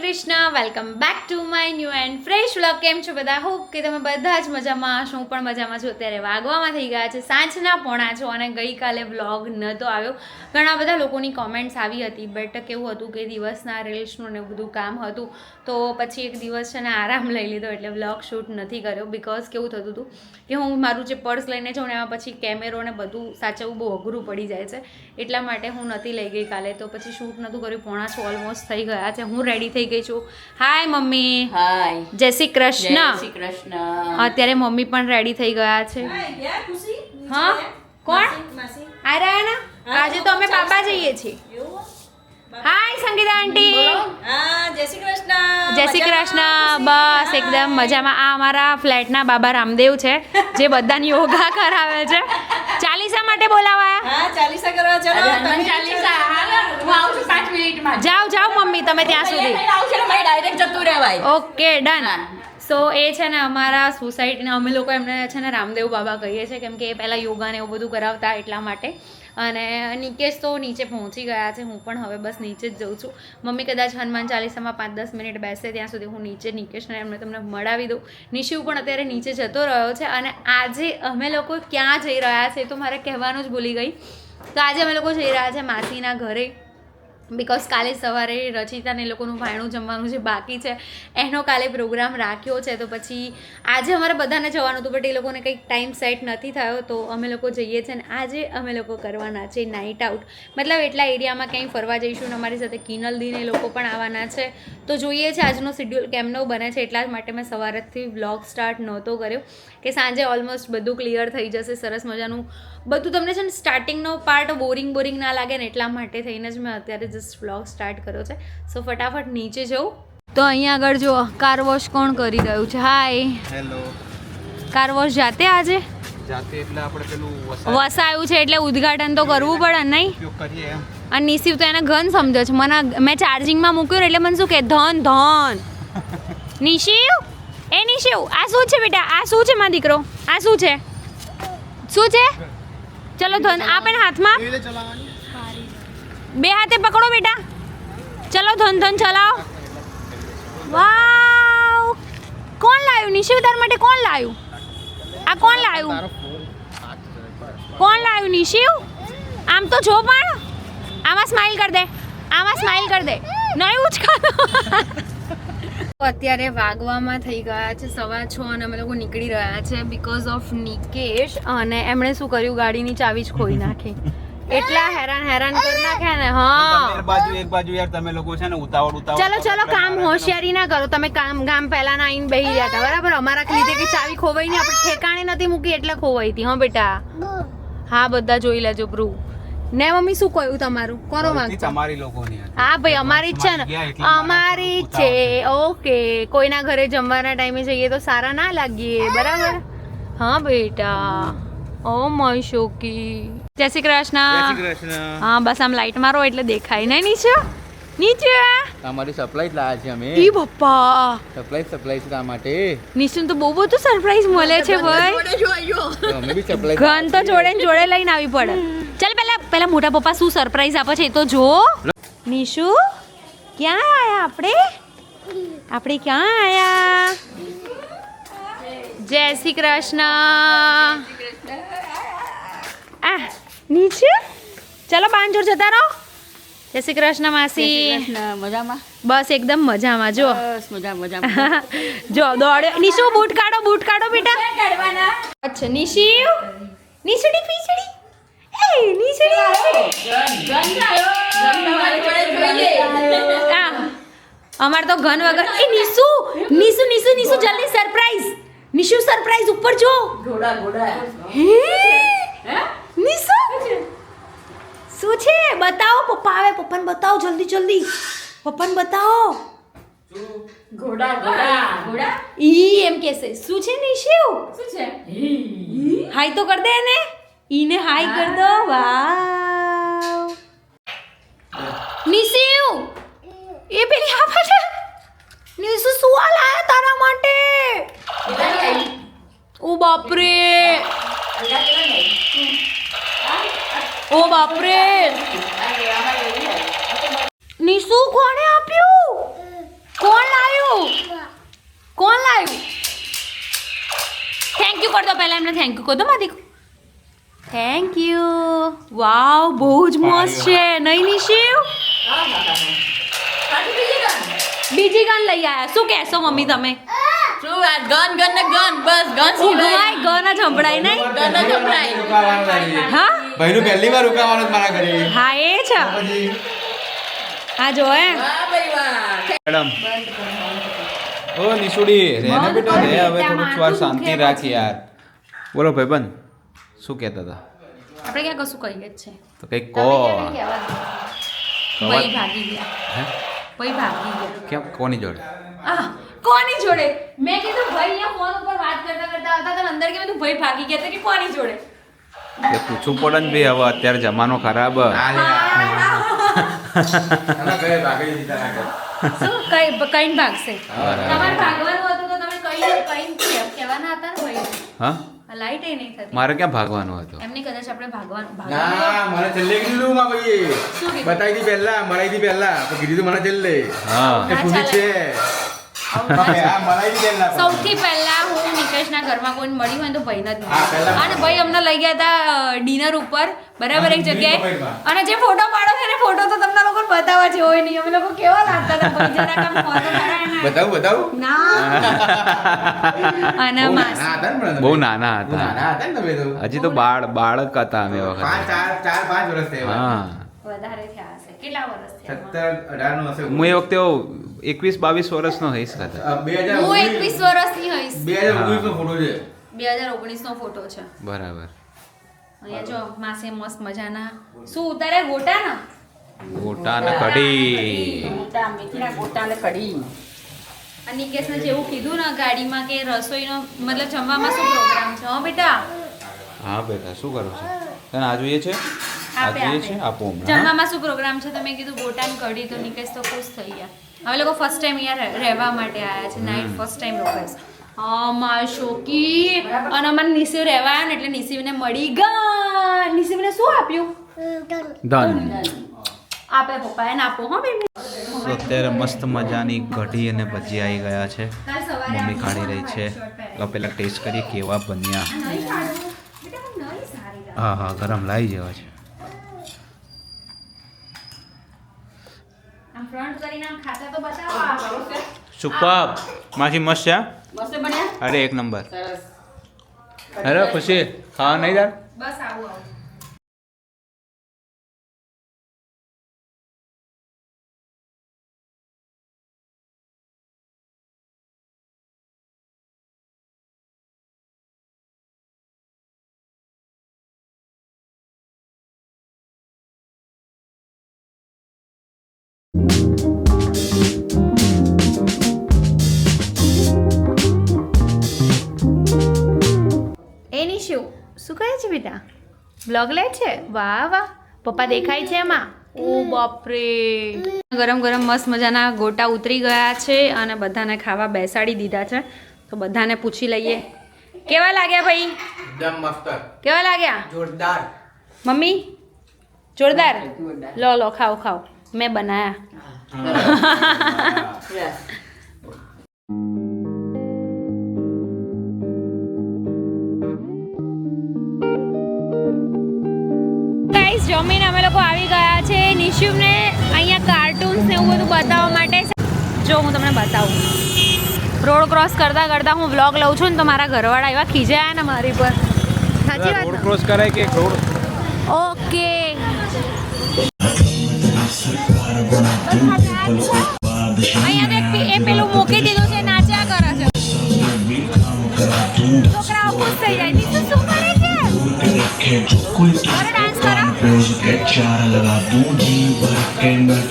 Krishna welcome back to my new and fresh vlog કેમ છો બધા? હોપ કે તમે બધા જ મજામાં શું પણ મજામાં છું. અત્યારે વાગવામાં થઈ ગયા છે, સાંજના પોણા છો અને ગઈકાલે વ્લોગ નહોતો આવ્યો. ઘણા બધા લોકોની કોમેન્ટ્સ આવી હતી બટ કેવું હતું કે દિવસના રીલ્સનું ને બધું કામ હતું, તો પછી એક દિવસ છે ને આરામ લઈ લીધો એટલે વ્લોગ શૂટ નથી કર્યો બિકોઝ કેવું થતું હતું કે હું મારું જે પર્સ લઈને જાઉં ને એમાં પછી કેમેરો ને બધું સાચવવું બહુ અઘરું પડી જાય છે. એટલા માટે હું નથી લઈ ગઈ કાલે. તો પછી શૂટ નહોતું કર્યું. પોણા છો ઓલમોસ્ટ થઈ ગયા છે. હું રેડી થઈ ગઈ છું. Hi mummy. હાય જય શ્રી જય કૃષ્ણ શ્રી કૃષ્ણ. અત્યારે મમ્મી પણ રેડી થઈ ગયા છે. હા? કોણ? આ રહ્યા ના આજે તો અમે બાબા જઈએ છીએ. હાય સંગીતા આંટી જય શ્રી કૃષ્ણ. જય શ્રી કૃષ્ણ. બસ એકદમ મજામાં. આ અમારા ફ્લેટના બાબા રામદેવ છે જે બધાને યોગા કરાવે છે. ચાલીસા માટે બોલાવાયા. હા ચાલીસા કરવા ચલો. તમે ચાલીસા. હું આવું છું પાંચ મિનિટમાં. જાઓ જાઓ મમ્મી તમે ત્યાં સુધી. આવું છે ને ડાયરેક્ટ જતું રહેવાય. ઓકે ડન સો એ છે ને અમારા સોસાયટીના અમે લોકો એમને છે ને રામદેવ બાબા કહીએ છીએ કેમ કે એ પહેલાં યોગા ને એવું બધું કરાવતા એટલા માટે. અને નિકેશ તો નીચે પહોંચી ગયા છે, હું પણ હવે બસ નીચે જ જઉં છું. મમ્મી કદાચ હનુમાન ચાલીસામાં પાંચ દસ મિનિટ બેસે ત્યાં સુધી હું નીચે નિકેશને એમને તમને મળાવી દઉં. નિશિવ પણ અત્યારે નીચે જતો રહ્યો છે અને આજે અમે લોકો ક્યાં જઈ રહ્યા છે તો મારે કહેવાનું જ ભૂલી ગઈ. તો આજે અમે લોકો જઈ રહ્યા છે માસીના ઘરે. બિકોઝ કાલે સવારે રચિતાને લોકોનું ભાણું જમવાનું જે બાકી છે, એનો કાલે પ્રોગ્રામ રાખ્યો છે, તો પછી આજે અમારે બધાને જવાનું હતું બટ એ લોકોને કંઈક ટાઈમ સેટ નથી થયો, તો અમે લોકો જઈએ છીએ ને આજે અમે લોકો કરવાના છે નાઇટ આઉટ મતલબ એટલા એરિયામાં ક્યાંય ફરવા જઈશું ને અમારી સાથે કિનલદીન એ લોકો પણ આવવાના છે. તો જોઈએ છે આજનો શેડ્યુલ કેમનો બને છે, એટલા જ માટે મેં સવારેથી વ્લોગ સ્ટાર્ટ નહોતો કર્યો, કે સાંજે ઓલમોસ્ટ બધું ક્લિયર થઈ જશે, સરસ મજાનું. બધું તમને છે ને સ્ટાર્ટિંગનો પાર્ટ બોરિંગ બોરિંગ ના લાગે ને એટલા માટે થઈને જ મેં અત્યારે જસ્ટ વ્લોગ સ્ટાર્ટ કર્યો છે. સો ફટાફટ નીચે જવું. તો અહીંયા આગળ જો કાર વોશ કોણ કરી રહ્યું છે? હાય હેલો કાર વોશ જાતે આજે? જાતે એટલે આપણે પેલું વસાયું છે એટલે ઉદ્ઘાટન તો કરવું પડે નહીં? અને નિશિવ તો એને ઘન સમજે છે. મને મેં ચાર્જિંગમાં મૂક્યું એટલે મને શું કે ધન ધન. નિશિવ એ નિશિવ આ શું છે બેટા? આ શું છે મારો દીકરો? આ શું છે? શું છે? ચલો ધન આપે હાથમાં? બે હાથે પકડો બેટા. ચલો ધન ધન ચલાવો. વાવ. કોણ લાવ્યું નિશિવ તાર માટે કોણ લાવ્યું આ કોણ લાવ્યું કોણ લાવ્યું નિશિવ? આમ તો જો પણ. આમાં સ્માઈલ કર દે. આમાં સ્માઈલ કર દે. નહીં ઉચકાતો. અત્યારે વાગવામાં થઈ ગયા છે સવા છ અને અમે લોકો નીકળી રહ્યા છે બીકોઝ ઓફ નિકેશ અને એમણે શું કર્યું? ગાડીની ચાવી જ ખોઈ નાખી. એટલા હેરાન હેરાન કરી નાખ્યા ને હા. બાજુ એક બાજુ યાર તમે લોકો છે ને ઉતાવળ ઉતાવળ ચલો ચલો કામ હોશિયારી ના કરો. તમે કામ ગામ પહેલા ના આવીને બેહી રહ્યા હતા બરાબર? અમારા લીધે કે ચાવી ખોવાઈ નહીં આપણે ઠેકાણે નથી મૂકી એટલે ખોવાઈ હતી હા બેટા. હા બધા જોઈ લેજો પ્રૂ ને મમ્મી શું કહ્યું તમારું? કરો માંગ તમારી લોકોની. હા ભાઈ અમારી જ છે ને. અમારી છે. ઓકે. કોઈના ઘરે જમવાના ટાઈમે જઈએ તો સારા ના લાગીએ બરાબર? હા બેટા. ઓ માય શોકી. જય શ્રી કૃષ્ણ. હા બસ આમ લાઈટ મારો એટલે દેખાય ને નીચે. નીચે. અમારી સપ્લાય લાયા છે અમે. ઈ પપ્પા સપ્લાય સપ્લાય છે માટે. નિશુન તો બહુ બધું સરપ્રાઈઝ મળે છે ભાઈ. અમે બી સપ્લાય ઘન તો જોડે ને જોડે લઈને આવી પડે. ચાલ પહેલા પહેલા મોટા પપ્પા શું સરપ્રાઈઝ આપે છે એ તો જો. નિશુ ક્યાં આયા આપણે? આપણે ક્યાં આયા? જય શ્રી કૃષ્ણ. આ નીચે. ચાલો બાંજોર જતા રહો જય શ્રી કૃષ્ણ માસી. મજામાં? બસ એકદમ મજામાં જો બસ મજા મજામાં. જો દોડે. નિશુ બૂટ કાઢો બૂટ કાઢો બેટા. અચ્છા નિશિવ નિશડી પીછડી. એ નિશડી અમાર તો ઘન વગર એ નિશુ નિશુ નિશુ નિશુ જલ્દી સરપ્રાઈઝ નિશુ સરપ્રાઈઝ ઉપર જો ઘોડા ઘોડા. હે? નિશુ શું છે બતાવો પપ્પા આવે પપ્પાને બતાવો જલ્દી જલ્દી પપ્પાને બતાવો ઘોડા ઘોડા ઘોડા ઈ એમ કેસે શું છે નિશિવ શું છે હાય તો કર દે ને ઈને હાય કર દો વાવ નિશિવ એ પેલી આ પાછળ નિશુ શું આ લાયા તારા માટે ઓ બાપરે ओ बापरे। निशु कौन है आप यू? कौन लायो कौन लायो थैंक यू कर दो पहले हमने थैंक यू कर दो मैं देखो। थैंक यू वाओ बहुत मस्त है नहीं निशु? बीजी गन ले आया शू कहो मम्मी तमें શું વાત? ગન ગન ને ગન બસ ગન ઉગવાય ગન જ સંભળાય નહીં? ગન જ સંભળાય. હા? ભાઈનું પહેલી વાર મારા ઘરે. હા એ છે હા જો હે. વાહ ભાઈ વાહ. મેડમ. ઓ નિશુડી રે બેટા રે હવે થોડુંક વાર શાંતિ રાખ યાર. બોલો ભાઈબંધ શું કહેતા હતા? આપણે ક્યાં કશું કહીએ જ છે. તો કંઈક કહો. ભાઈ ભાગી ગયા. હે? ભાઈ ભાગી ગયા. કેમ? કોની જોડે? આહ, કોની જોડે? મેં કીધું ભાઈ અહીંયા ફોન ઉપર વાત કરતા કરતા હતા તને અંદર કે તું ભાઈ ભાગી ગયા કે કોની જોડે? એ પૂછવું પડે ને ભાઈ હવે અત્યારે જમાનો ખરાબ. એના ઘરે ભાગી દીધા ના ઘરે. શું? કઈ કઈ ભાગશે? તમારે ભાગવાનું હતું તો તમે કઈ કઈ કહેવાના હતા ને ભાઈ? હા? લાઈટ એ નહીં થતી. મારે ક્યાં ભાગવાનું હતું? એમની કદાચ આપણે ભાગવાનું ના મને છેલ્લે કીધું માં ભાઈએ. બતાવી દી પહેલા મરાઈ દી પહેલા. તો કીધું મને છેલ્લે. હા. છે. સૌથી પહેલા હું નિકેશના ઘરમાં કોઈ મળી હોય તો ભાઈને જ. અને ભાઈ અમને લઈ ગયા હતા ડિનર ઉપર બરાબર એક જગ્યાએ. અને જે ફોટો પાડો છે ને ફોટો તો તમને લોકો બતાવવા જેવો હોય નહીં. અમે લોકો કેવા લાગતા હતા. બતાવું બતાવું? ના. અને બહુ નાના હતા. હજી તો બાળ બાળક હતા અમે વખત. ચાર ચાર પાંચ વર્ષ થયા હા. વધારે થયા હશે. કેટલા વર્ષ થયા સત્તર અઢાર નો હશે. હું એ વખતે એકવીસ બાવીસ વર્ષનો હઈશ કદાચ. બે હજાર હું એકવીસ વર્ષની હોઈશ. બે હજાર ઓગણીસ નો ફોટો છે. બે હજાર ઓગણીસ નો ફોટો છે. બરાબર. અહીંયા જો માસે મસ્ત મજાના. શું ઉતારે? ગોટા ને ગોટા ને કઢી. ગોટા મેથીના ગોટા ને કઢી. અને નિકેશને જેવું કીધું ને ગાડીમાં કે રસોઈનો મતલબ જમવામાં શું પ્રોગ્રામ છે? હા બેટા. હા બેટા શું કરો છો? તને આ જોઈએ છે? આ જોઈએ છે? આપો? જમવામાં શું પ્રોગ્રામ છે? તમે કીધું ગોટાની કઢી તો નિકેશ તો ખુશ થઈ ગયા. અમે લોકો ફર્સ્ટ ટાઈમ અહીંયા રહેવા માટે આવ્યા છે નાઇટ ફર્સ્ટ ટાઈમ રોકાઈશ અમાર શોકી. અને અમારે નિશિવ રહેવા આવ્યા ને એટલે નિશિવને મળી ગયા નિશિવને શું આપ્યું? ધન આપે પપ્પા એને આપો હો બેન. અત્યારે મસ્ત મજાની કઢી અને ભજી આવી ગયા છે. મમ્મી કાઢી રહી છે. તો પેલા ટેસ્ટ કરીએ કેવા બન્યા. હા હા ગરમ લાવી જેવા છે. આમ front કરીને તો બતાવો. સુપર માસી મસ્ત છે? મસ્ત બન્યા? અરે એક નંબર. સરસ. અરે ખુશી ખાવા નહીં યાર બસ આવું. શું કહે છે બેટા? બ્લોગ લે છે? વાહ વાહ. પપ્પા દેખાય છે એમાં? ઓ બાપરે. ગરમ ગરમ મસ્ત મજાના ગોટા ઉતરી ગયા છે અને બધાને ખાવા બેસાડી દીધા છે. તો બધાને પૂછી લઈએ. કેવા લાગ્યા ભાઈ? એકદમ મસ્ત. કેવા લાગ્યા? જોરદાર. મમ્મી? જોરદાર? જોરદાર. લો લો ખાઓ ખાઓ. મેં બનાયા. જમીને અમે લોકો આવી ગયા છે. નિશુમને અહીંયા કાર્ટૂન્સ ને એવું બધું બતાવવા માટે જો હું તમને બતાવું. રોડ ક્રોસ કરતા કરતા હું વ્લોગ લઉં છું ને તો મારા ઘરવાળા એવા ખીજાયા ને મારી પર. સાચી વાત રોડ ક્રોસ કરાય કે રોડ ઓકે. અહીંયા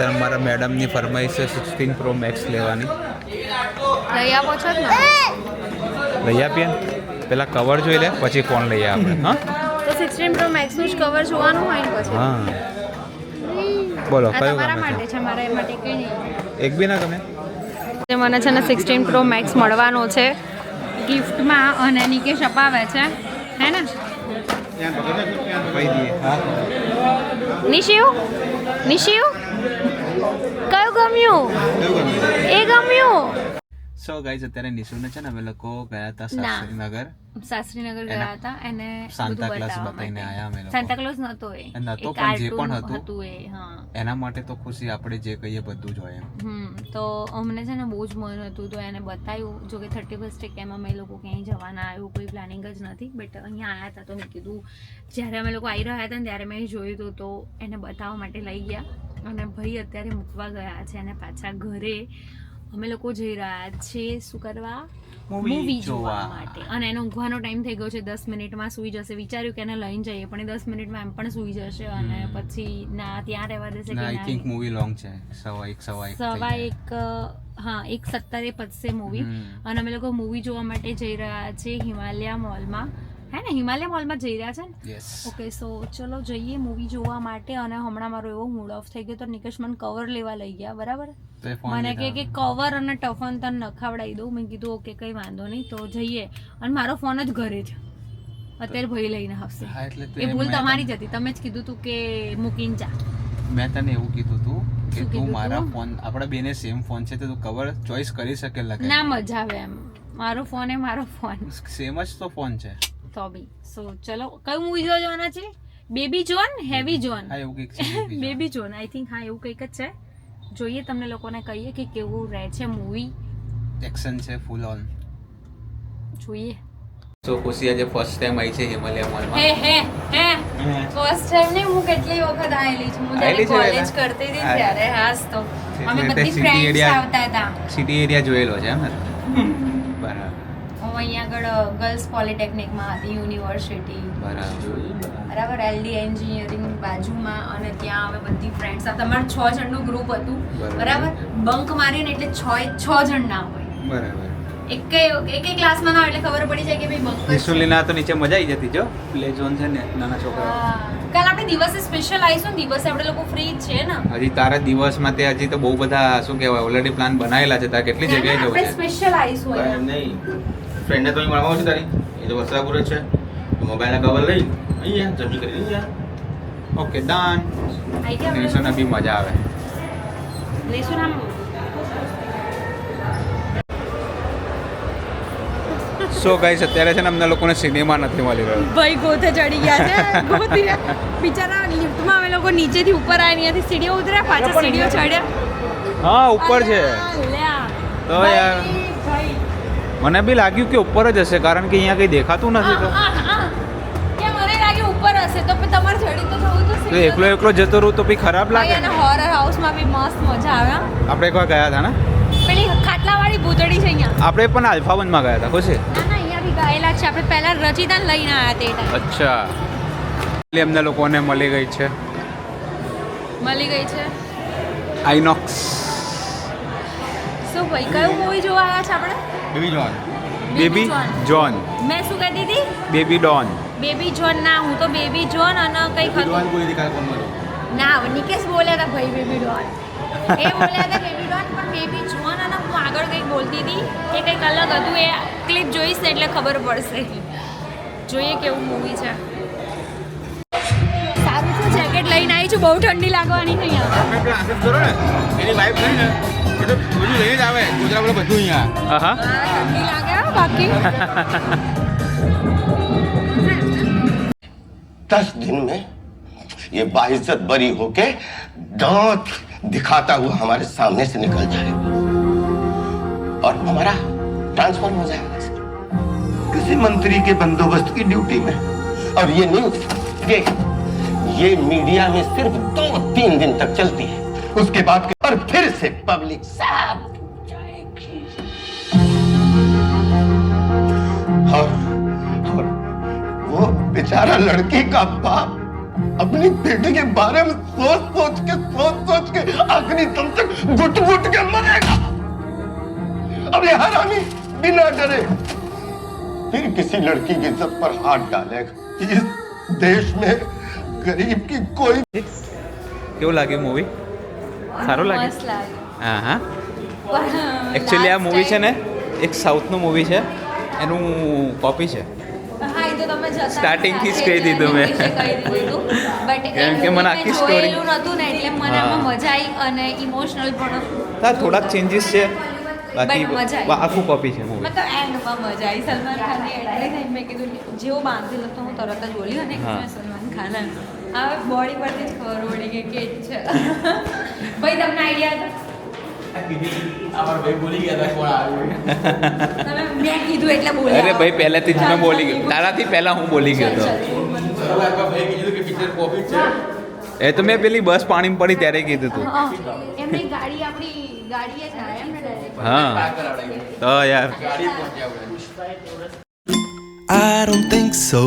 અત્યારે મારા મેડમની ફરમાઈશ છે સિક્સટીન પ્રો મેક્સ લેવાની. લઈ આપો છો લઈ આપીએ પેલા કવર જોઈ લે પછી ફોન લઈએ આપણે હા? તો સિક્સટીન પ્રો મેક્સનું જ કવર જોવાનું હોય ને પછી? હા. બોલો કયું તમારા માટે છે? મારા માટે કંઈ નહીં. એક બી ના ગમે? મને છે ને સિક્સટીન પ્રો મેક્સ મળવાનો છે ગિફ્ટમાં અને નિકેશ અપાવે છે. હે ને? નિશિવ નિશિવ કયું ગમ્યું? એ ગમ્યું? સો ગાઈઝ અત્યારે નિશુને છે ને અમે લોકો ગયા હતા શાસ્ત્રીનગર શાસ્ત્રીનગર ગયા હતા એને સાન્તા ક્લાસ બતાવીને આયા અમે લોકો. સાન્તા ક્લાસ નતો એ. નતો પણ જે પણ હતું. એ હા. એના માટે તો ખુશી આપણે જે કહીએ બધું જ હોય એમ. તો અમને છે ને બહુ જ મન હતું તો એને બતાવ્યું જો કે થર્ટી ફર્સ્ટ કેમ અમે લોકો ક્યાંય જવાના આવ્યું કોઈ પ્લાનિંગ જ નથી બટ અહીંયા આવ્યા હતા તો મેં કીધું જ્યારે અમે લોકો આવી રહ્યા હતા ને ત્યારે મેં જોયું હતું તો એને બતાવવા માટે લઈ ગયા. અને ભાઈ અત્યારે મૂકવા ગયા છે અને પાછા ઘરે અમે લોકો જઈ રહ્યા છે શું કરવા? મૂવી જોવા. માટે. અને એનો ઊંઘવાનો ટાઈમ થઈ ગયો છે દસ મિનિટમાં સૂઈ જશે. વિચાર્યું કે એને લઈને જઈએ પણ દસ મિનિટમાં એમ પણ સૂઈ જશે અને પછી ના ત્યાં રહેવા દેશે કે આઈ થિંક મૂવી લોંગ છે. સવા એક સવા એક સવા એક હા એક સત્તરે પતશે મૂવી અને અમે લોકો મૂવી જોવા માટે જઈ રહ્યા છીએ હિમાલયા મોલમાં હે ને? હિમાલય મોલમાં જઈ રહ્યા છે ને? ઓકે સો ચલો જઈએ મૂવી જોવા માટે. અને હમણાં મારો એવો મૂડ ઓફ થઈ ગયો તો નિકેશ મને કવર લેવા લઈ ગયા બરાબર? મને કે કે કવર અને ટફન તને નખાવડાવી દઉં. મેં કીધું ઓકે કંઈ વાંધો નહીં. તો જઈએ. અને મારો ફોન જ ઘરે છે. અત્યારે ભાઈ લઈને આવશે એટલે એ ભૂલ તમારી જ હતી. તમે જ કીધું તું કે મૂકીને જા. મેં તને એવું કીધું તું કે તું મારા ફોન આપણા બેને સેમ ફોન છે તો તું કવર ચોઈસ કરી શકે લગે. ના મજા આવે એમ. મારો ફોન એ મારો ફોન સેમ જ તો ફોન છે. તો બી. સો ચલો કયું મૂવી જોવા જવાના છે? બેબી જોન હેવી જોન એવું કંઈક છે movie Baby John I think હા એવું કંઈક જ છે. જોઈએ તમને લોકોને કહીએ કે કેવું રહે છે મૂવી. એક્શન છે ફૂલ ઓન જોઈએ. સો ખુશી આજે ફર્સ્ટ ટાઈમ આવી છે હિમાલય હે મોલમાં હે. હે. ફર્સ્ટ ટાઈમ ને હું કેટલી વખત આવેલી છું? હું જ્યારે કોલેજ કરતી હતી ત્યારે હાસ તો. અમે બધી ફ્રેન્ડ્સ આવતા હતા. સિટી એરિયા જોયેલો છે એમ હું અહીંયા આગળ ગર્લ્સ પોલિટેકનિકમાં હતી યુનિવર્સિટી બરાબર બરાબર એલડી એન્જિનિયરિંગ બાજુમાં અને ત્યાં અમે બધી ફ્રેન્ડ્સ હતા તમારું છ જણનું ગ્રુપ હતું. બરાબર. બંક મારીને એટલે છ એ છ જણ ના હોય. બરાબર. એક એક ક્લાસમાં ના હોય એટલે ખબર પડી જાય કે ભાઈ બંક જ તો નીચે મજા આવી જતી જો. પ્લે ઝોન છે ને નાના છોકરા કાલ આપણે દિવસે સ્પેશિયલ આવીશું દિવસે આપણે લોકો ફ્રી છે ને. હજી તારા દિવસમાં તે હજી તો બહુ બધા શું કહેવાય ઓલરેડી પ્લાન બનાવેલા છે તારે કેટલી જગ્યાએ જવું આપણે છે? સ્પેશિયલ આવીશું એમ નહીં. ફ્રેન્ડને તો અહીં મળવા છે તારી. એ તો વસ્ત્રાપુર છે. મોબાઈલના કવર લઈ અહીંયા જમી કરી અહીંયા ઓકે ડન આઈ ગયા આપણે? નિશુને બી મજા આવે. આમ સો ગાઈસ અત્યારે છે ને અમને લોકોને સિનેમા નથી મળી રહ્યો. ભાઈ ગોથે ચડી ગયા છે. બિચારા લિફ્ટમાં અમે લોકો નીચેથી ઉપર આવ્યા અહીંયાથી સીડીઓ ઉતર્યા પાછા સીડીઓ ચડ્યા. હા ઉપર છે. તો યાર. મને બી લાગ્યું કે ઉપર જ હશે કારણ કે અહીંયા કંઈ દેખાતું નથી તો. તો એકલો એકલો જતો રહું તો બી ખરાબ લાગે અને હોરર હાઉસમાં બી મસ્ત મજા આવે આપણે એકવાર ગયા હતા ને? પેલી ખાટલાવાળી ભૂતળી છે અહીંયા. આપણે પણ આલ્ફા વનમાં ગયા હતા ખુશી ના ના અહીંયા બી ગયેલા છે. આપણે પહેલા રચિતાને લઈને આવ્યા તે અચ્છા. એટલે એમના લોકોને મળી ગઈ છે. મળી ગઈ છે. આઈનોક્સ. ભાઈ કયું મૂવી જોવા આવ્યા છે આપણે? Baby John. Baby John. મેં શું કહી દીધી બેબી ડોન. બેબી જોન ના હું તો બેબી જોન અને કઈ હતું બોલી હતી કાલે ફોનમાં ના નિકેશ બોલ્યા હતા ભાઈ બેબી ડોન. એ બોલ્યા હતા બેબી ડોન પણ બેબી જોન અને હું આગળ કંઈક બોલતી હતી એ કંઈક અલગ હતું એ ક્લિપ જોઈશ ને એટલે ખબર પડશે. જોઈએ કેવું મૂવી છે. આવી છું બહુ ઠંડી લાગવાની છે અહીંયા આપણે પેલા આશીષ કરો ને એની વાઈફ થઈ ને એ તો બધું લઈને જ આવે ગુજરાત બધું બધું અહીંયા હા હા, ઠંડી લાગે હો બાકી दस दिन में ये बाइज्जत बरी होके दांत दिखाता हुआ हमारे सामने से निकल जाएगा और हमारा ट्रांसफर हो जाएगा सर किसी मंत्री के बंदोबस्त की ड्यूटी में और ये न्यूज ये ये मीडिया में सिर्फ़ दो तीन दिन तक चलती है। उसके बाद के और फिर से पब्लिक सब और, और वो बेचारा लड़की का बाप अपनी बेटी के बारे में सोच सोच के सोच सोच के आखिरी दम तक घुट घुट के मरेगा। अब ये हरामी बिना डरे फिर किसी लड़की की इज़्ज़त पर हाथ डालेगा इस देश में ગરીબ કે કોઈ કેવું લાગ્યું મૂવી સારું લાગ્યું? હા હા એકચ્યુઅલી આ મૂવી છે ને એક સાઉથનું મૂવી છે. એનું કોપી છે. સ્ટાર્ટિંગથી જ કહી દીધું મેં કેમ કે મને આખી સ્ટોરી નહોતું ને એટલે મને મજા આવી અને ઇમોશનલ પણ થોડાક ચેન્જીસ છે. બાકી આખું કોપી છે મૂવી મતલબ એન્ડમાં મજા આવી. સલમાન ખાનની એટલે થઈ મેં કીધું જેવો બાંધેલો તો હું તરત જ બોલી અને હા. સલમાન ખાન. હવે બોડી પરથી જ ખબર પડી કે કે છે? ભાઈ તમને આઈડિયા તમે મેં કીધું એટલે બોલ્યા. અરે ભાઈ પહેલેથી જ મેં બોલી ગયો. તારાથી પહેલા હું બોલી ગયો હતો એ તો મેં પેલી બસ પાણી પડી ત્યારે કીધું હતું હા, એમની ગાડી આપણી ગાડીએ જ એમ હા. તો યાર. I don't think so.